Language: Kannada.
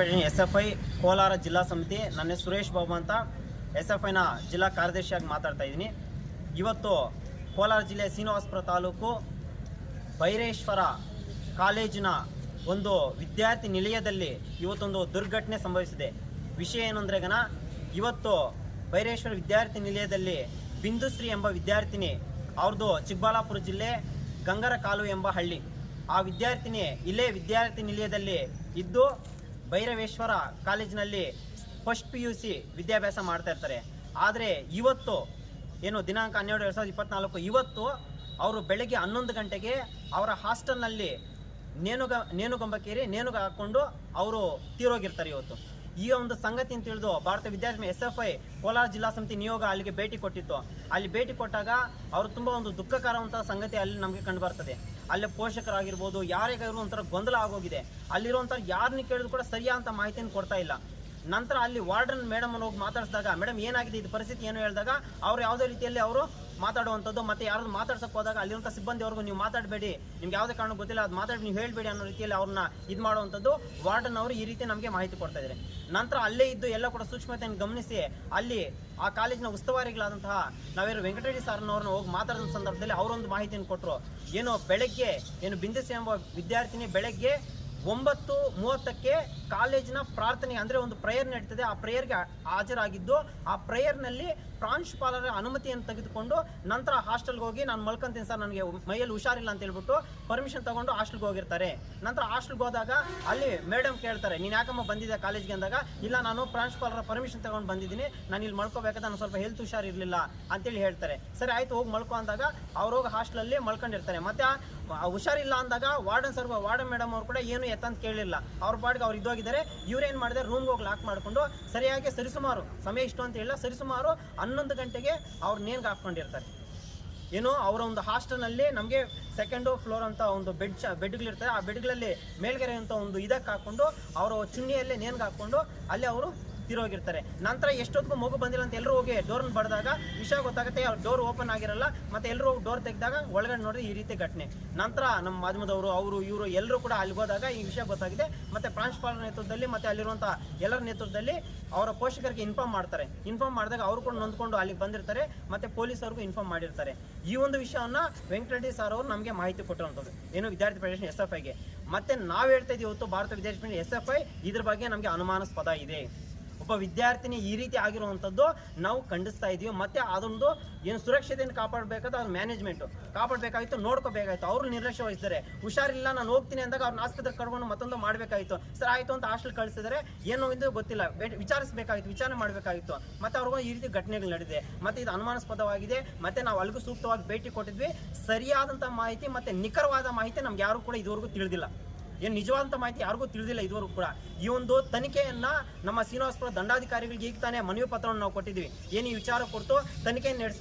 Federation S F I Kolar ಜಿಲ್ಲಾ ಸಮಿತಿ. ನನ್ನ ಸುರೇಶ್ ಬಾಬು ಅಂತ ಎಸ್ ಎಫ್ ಐನ ಜಿಲ್ಲಾ ಕಾರ್ಯದರ್ಶಿಯಾಗಿ ಮಾತಾಡ್ತಾ ಇದ್ದೀನಿ. ಇವತ್ತು ಕೋಲಾರ ಜಿಲ್ಲೆ ಶ್ರೀನಿವಾಸಪುರ ತಾಲೂಕು ಬೈರೇಶ್ವರ ಕಾಲೇಜಿನ ಒಂದು ವಿದ್ಯಾರ್ಥಿ ನಿಲಯದಲ್ಲಿ ಇವತ್ತೊಂದು ದುರ್ಘಟನೆ ಸಂಭವಿಸಿದೆ. ವಿಷಯ ಏನು ಅಂದರೆ ಇವತ್ತು ಬೈರೇಶ್ವರ ವಿದ್ಯಾರ್ಥಿ ನಿಲಯದಲ್ಲಿ ಬಿಂದುಶ್ರೀ ಎಂಬ ವಿದ್ಯಾರ್ಥಿನಿ ಅವ್ರದ್ದು ಚಿಕ್ಕಬಳ್ಳಾಪುರ ಜಿಲ್ಲೆ ಗಂಗರ ಕಾಲು ಎಂಬ ಹಳ್ಳಿ. ಆ ವಿದ್ಯಾರ್ಥಿನಿ ಇಲ್ಲೇ ವಿದ್ಯಾರ್ಥಿ ನಿಲಯದಲ್ಲಿ ಇದ್ದು ಭೈರವೇಶ್ವರ ಕಾಲೇಜಿನಲ್ಲಿ ಫಸ್ಟ್ ಪಿ ಯು ಸಿ ವಿದ್ಯಾಭ್ಯಾಸ ಮಾಡ್ತಾ ಇರ್ತಾರೆ. ಆದರೆ ಇವತ್ತು, ಏನು ದಿನಾಂಕ ಹನ್ನೆರಡು ಎರಡು ಸಾವಿರದ ಇಪ್ಪತ್ನಾಲ್ಕು, ಇವತ್ತು ಅವರು ಬೆಳಗ್ಗೆ ಹನ್ನೊಂದು ಗಂಟೆಗೆ ಅವರ ಹಾಸ್ಟೆಲ್ನಲ್ಲಿ ನೇಣುಗ ನೇಣುಗಂಬಕ್ಕೇರಿ ನೇಣುಗ ಹಾಕ್ಕೊಂಡು ಅವರು ತೀರೋಗಿರ್ತಾರೆ ಇವತ್ತು. ಈ ಒಂದು ಸಂಗತಿ ಅಂತ ತಿಳಿದು ಭಾರತ ವಿದ್ಯಾರ್ಥಿ ಎಸ್ ಎಫ್ ಐ ಕೋಲಾರ ಜಿಲ್ಲಾ ಸಮಿತಿ ನಿಯೋಗ ಅಲ್ಲಿಗೆ ಭೇಟಿ ಕೊಟ್ಟಿತ್ತು. ಅಲ್ಲಿ ಭೇಟಿ ಕೊಟ್ಟಾಗ ಅವರು ತುಂಬ ಒಂದು ದುಃಖಕರವಂತಹ ಸಂಗತಿ ಅಲ್ಲಿ ನಮಗೆ ಕಂಡು ಬರ್ತದೆ. ಅಲ್ಲಿ ಪೋಷಕರಾಗಿರ್ಬೋದು ಯಾರಿಗಾದ್ರೂ ಒಂಥರ ಗೊಂದಲ ಆಗೋಗಿದೆ ಅಲ್ಲಿರುವಂಥ ಯಾರನ್ನ ಕೇಳಿದ್ರು ಕೂಡ ಸರಿಯಾದಂಥ ಮಾಹಿತಿಯನ್ನು ಕೊಡ್ತಾ ಇಲ್ಲ. ನಂತರ ಅಲ್ಲಿ ವಾರ್ಡನ್ ಮೇಡಮ್ ಹೋಗಿ ಮಾತಾಡಿಸಿದಾಗ ಮೇಡಮ್ ಏನಾಗಿದೆ? ಇದು ಪರಿಸ್ಥಿತಿ ಏನು? ಹೇಳಿದಾಗ, ಅವ್ರು ಯಾವುದೇ ರೀತಿಯಲ್ಲಿ ಅವರು ಮಾತಾಡುವಂಥದ್ದು ಮತ್ತೆ ಯಾರಾದ್ರು ಮಾತಾಡ್ಸಕ್ಕೆ ಹೋದಾಗ ಅಲ್ಲಿರುವಂಥ ಸಿಬ್ಬಂದಿವರೆಗೂ ನೀವು ಮಾತಾಡಬೇಡಿ. ನಿಮ್ಗೆ ಯಾವುದೇ ಕಾರಣ ಗೊತ್ತಿಲ್ಲ, ಅದು ಮಾತಾಡಿ ನೀವು ಹೇಳಬೇಡಿ ಅನ್ನೋ ರೀತಿಯಲ್ಲಿ ಅವ್ರನ್ನ ಇದು ಮಾಡುವಂಥದ್ದು ವಾರ್ಡನ್ ಅವರು ಈ ರೀತಿ ನಮಗೆ ಮಾಹಿತಿ ಕೊಡ್ತಾ ಇದ್ದಾರೆ. ನಂತರ ಅಲ್ಲೇ ಇದ್ದು ಎಲ್ಲ ಕೂಡ ಸೂಕ್ಷ್ಮತೆಯನ್ನು ಗಮನಿಸಿ ಅಲ್ಲಿ ಆ ಕಾಲೇಜಿನ ಉಸ್ತುವಾರಿಗಳಾದಂತಹ ನಾವೇನು ವೆಂಕಟರೆಡ್ಡಿ ಸರ್ನವ್ರನ್ನ ಹೋಗಿ ಮಾತಾಡಿದ ಸಂದರ್ಭದಲ್ಲಿ ಅವರೊಂದು ಮಾಹಿತಿಯನ್ನು ಕೊಟ್ಟರು ಏನು ಬೆಳಗ್ಗೆ, ಏನು ಬಿಂದಿಸಿ ಎಂಬ ವಿದ್ಯಾರ್ಥಿನಿ ಬೆಳಗ್ಗೆ ಒಂಬತ್ತು ಮೂವತ್ತಕ್ಕೆ ಕಾಲೇಜಿನ ಪ್ರಾರ್ಥನೆ ಅಂದರೆ ಒಂದು ಪ್ರೇಯರ್ ನಡೀತದೆ. ಆ ಪ್ರೇಯರ್ಗೆ ಹಾಜರಾಗಿದ್ದು, ಆ ಪ್ರೇಯರ್ನಲ್ಲಿ ಪ್ರಾಂಶುಪಾಲರ ಅನುಮತಿಯನ್ನು ತೆಗೆದುಕೊಂಡು ನಂತರ ಹಾಸ್ಟೆಲ್ಗೆ ಹೋಗಿ, ನಾನು ಮಲ್ಕೊಂತೀನಿ ಸರ್, ನನಗೆ ಮೈಯಲ್ಲಿ ಹುಷಾರಿಲ್ಲ ಅಂತ ಹೇಳ್ಬಿಟ್ಟು ಪರ್ಮಿಷನ್ ತಗೊಂಡು ಹಾಸ್ಟೆಲ್ಗೆ ಹೋಗಿರ್ತಾರೆ. ನಂತರ ಹಾಸ್ಟೆಲ್ಗೆ ಹೋದಾಗ ಅಲ್ಲಿ ಮೇಡಮ್ ಕೇಳ್ತಾರೆ, ನೀನು ಯಾಕಮ್ಮ ಬಂದಿದ್ದೆ ಕಾಲೇಜ್ಗೆ? ಅಂದಾಗ, ಇಲ್ಲ, ನಾನು ಪ್ರಾಂಶುಪಾಲರ ಪರ್ಮಿಷನ್ ತಗೊಂಡು ಬಂದಿದ್ದೀನಿ. ನಾನು ಇಲ್ಲಿ ಮಲ್ಕೋಬೇಕಾದ್ರೆ ನಾನು ಸ್ವಲ್ಪ ಹೆಲ್ತ್ ಹುಷಾರಿರಲಿಲ್ಲ ಅಂತೇಳಿ ಹೇಳ್ತಾರೆ. ಸರಿ, ಆಯ್ತು, ಹೋಗಿ ಮಲ್ಕೋ ಅಂದಾಗ ಅವ್ರು ಹೋಗಿ ಹಾಸ್ಟೆಲಲ್ಲಿ ಮಲ್ಕೊಂಡಿರ್ತಾರೆ. ಮತ್ತೆ ಹುಷಾರಿಲ್ಲ ಅಂದಾಗ ವಾರ್ಡನ್ ಸರ್ ವಾರ್ಡನ್ ಮೇಡಮ್ ಅವ್ರು ಕೂಡ ಏನು ಎತ್ತಂತ ಕೇಳಿಲ್ಲ. ಅವ್ರ ಪಾಡಿಗೆ ಅವ್ರು ಇದೋಗಿದ್ದಾರೆ ಇವ್ರು ಏನು ಮಾಡಿದೆ? ರೂಮ್ಗೆ ಹೋಗಿ ಲಾಕ್ ಮಾಡಿಕೊಂಡು ಸರಿಯಾಗಿ ಸರಿಸುಮಾರು ಸಮಯ ಇಷ್ಟು ಅಂತ ಹೇಳಿಲ್ಲ. ಸರಿಸುಮಾರು ಹನ್ನೊಂದು ಗಂಟೆಗೆ ಅವ್ರು ನೇನ್ಗೆ ಹಾಕ್ಕೊಂಡಿರ್ತಾರೆ. ಏನು ಅವರ ಒಂದು ಹಾಸ್ಟೆಲ್ನಲ್ಲಿ ನಮಗೆ ಸೆಕೆಂಡು ಫ್ಲೋರ್ ಅಂತ ಒಂದು ಬೆಡ್ ಚ ಆ ಬೆಡ್ಗಳಲ್ಲಿ ಮೇಲ್ಗಡೆ ಅಂತ ಒಂದು ಇದಕ್ಕೆ ಹಾಕ್ಕೊಂಡು ಅವರು ಚುನ್ನಿಯಲ್ಲೇ ನೇನ್ಗೆ ಹಾಕ್ಕೊಂಡು ಅಲ್ಲಿ ಅವರು ತಿರೋಗಿರ್ತಾರೆ ನಂತರ ಎಷ್ಟೊತ್ತಿಗೂ ಮಗು ಬಂದಿಲ್ಲ ಅಂತ ಎಲ್ಲರೂ ಹೋಗಿ ಡೋರ್ನ ಬಡಿದಾಗ ವಿಷಯ ಗೊತ್ತಾಗುತ್ತೆ ಡೋರ್ ಓಪನ್ ಆಗಿರಲ್ಲ, ಮತ್ತೆ ಎಲ್ಲರೂ ಡೋರ್ ತೆಗೆದಾಗ ಒಳಗಡೆ ನೋಡಿದ್ರೆ ಈ ರೀತಿ ಘಟನೆ. ನಂತರ ನಮ್ಮ ಮಾಧ್ಯಮದವರು, ಅವರು, ಇವರು ಎಲ್ಲರೂ ಕೂಡ ಅಲ್ಲಿ ಹೋದಾಗ ಈ ವಿಷಯ ಗೊತ್ತಾಗಿದೆ. ಮತ್ತೆ ಪ್ರಾಂಶುಪಾಲರ ನೇತೃತ್ವದಲ್ಲಿ ಮತ್ತೆ ಅಲ್ಲಿರುವಂಥ ಎಲ್ಲರ ನೇತೃತ್ವದಲ್ಲಿ ಅವರ ಪೋಷಕರಿಗೆ ಇನ್ಫಾರ್ಮ್ ಮಾಡ್ತಾರೆ. ಇನ್ಫಾರ್ಮ್ ಮಾಡಿದಾಗ ಅವರು ಕೂಡ ನೊಂದ್ಕೊಂಡು ಅಲ್ಲಿಗೆ ಬಂದಿರ್ತಾರೆ, ಮತ್ತೆ ಪೊಲೀಸರಿಗೂ ಇನ್ಫಾರ್ಮ್ ಮಾಡಿರ್ತಾರೆ. ಈ ಒಂದು ವಿಷಯವನ್ನ ವೆಂಕಟರೆಡ್ಡಿ ಸರ್ ಅವರು ನಮಗೆ ಮಾಹಿತಿ ಕೊಟ್ಟಿರುವಂಥದ್ದು ಏನು ವಿದ್ಯಾರ್ಥಿ ಪ್ರದೇಶ ಎಸ್ ಎಫ್ ಐಗೆ. ಮತ್ತೆ ನಾವು ಹೇಳ್ತಾ ಇದೀವಿ ಇವತ್ತು ಭಾರತ ವಿದ್ಯಾರ್ಥಿ ಎಸ್ ಎಫ್ ಐ ಇದ್ರ ಬಗ್ಗೆ ನಮಗೆ ಅನುಮಾನಾಸ್ಪದ ಇದೆ. ಒಬ್ಬ ವಿದ್ಯಾರ್ಥಿನಿ ಈ ರೀತಿ ಆಗಿರುವಂಥದ್ದು ನಾವು ಖಂಡಿಸ್ತಾ ಇದೀವಿ. ಮತ್ತೆ ಅದೊಂದು ಏನು ಸುರಕ್ಷತೆಯನ್ನು ಕಾಪಾಡಬೇಕಾದ್ರೆ ಅವ್ರ ಮ್ಯಾನೇಜ್ಮೆಂಟ್ ಕಾಪಾಡಬೇಕಾಗಿತ್ತು ನೋಡ್ಕೋಬೇಕಾಯ್ತು. ಅವರು ನಿರ್ಲಕ್ಷ್ಯ ವಹಿಸಿದ್ದಾರೆ. ಹುಷಾರಿಲ್ಲ, ನಾನು ಹೋಗ್ತೀನಿ ಅಂದಾಗ ಅವ್ರನ್ನ ಆಸ್ಪತ್ರೆ ಕರ್ಕೊಂಡು ಮತ್ತೊಂದು ಮಾಡಬೇಕಾಯ್ತು. ಸರ್, ಆಯಿತು ಅಂತ ಹಾಸ್ಟೆಲ್ ಕಳಿಸಿದರೆ ಏನು ಇದು ಗೊತ್ತಿಲ್ಲ. ವಿಚಾರಿಸಬೇಕಾಗಿತ್ತು ವಿಚಾರಣೆ ಮಾಡಬೇಕಾಗಿತ್ತು ಮತ್ತೆ ಅವ್ರಿಗೂ ಈ ರೀತಿ ಘಟನೆಗಳು ನಡೆದಿದೆ. ಮತ್ತೆ ಇದು ಅನುಮಾನಾಸ್ಪದವಾಗಿದೆ. ಮತ್ತೆ ನಾವು ಅಲ್ಲಿಗೂ ಸೂಕ್ತವಾಗಿ ಭೇಟಿ ಕೊಟ್ಟಿದ್ವಿ. ಸರಿಯಾದಂಥ ಮಾಹಿತಿ ಮತ್ತೆ ನಿಖರವಾದ ಮಾಹಿತಿ ನಮ್ಗೆ ಯಾರು ಕೂಡ ಇದುವರೆಗೂ ತಿಳಿದಿಲ್ಲ. ಏನು ನಿಜವಾದಂಥ ಮಾಹಿತಿ ಯಾರಿಗೂ ತಿಳಿದಿಲ್ಲ ಇದುವರೆಗೂ ಕೂಡ. ಈ ಒಂದು ತನಿಖೆಯನ್ನು ನಮ್ಮ ಶ್ರೀನಿವಾಸಪುರ ದಂಡಾಧಿಕಾರಿಗಳಿಗೆ ಈಗ ತಾನೇ ಮನವಿ ಪತ್ರವನ್ನು ನಾವು ಕೊಟ್ಟಿದ್ದೀವಿ. ಏನು ಈ ವಿಚಾರ ಕೊಡ್ತು, ತನಿಖೆಯನ್ನು ನಡೆಸಿ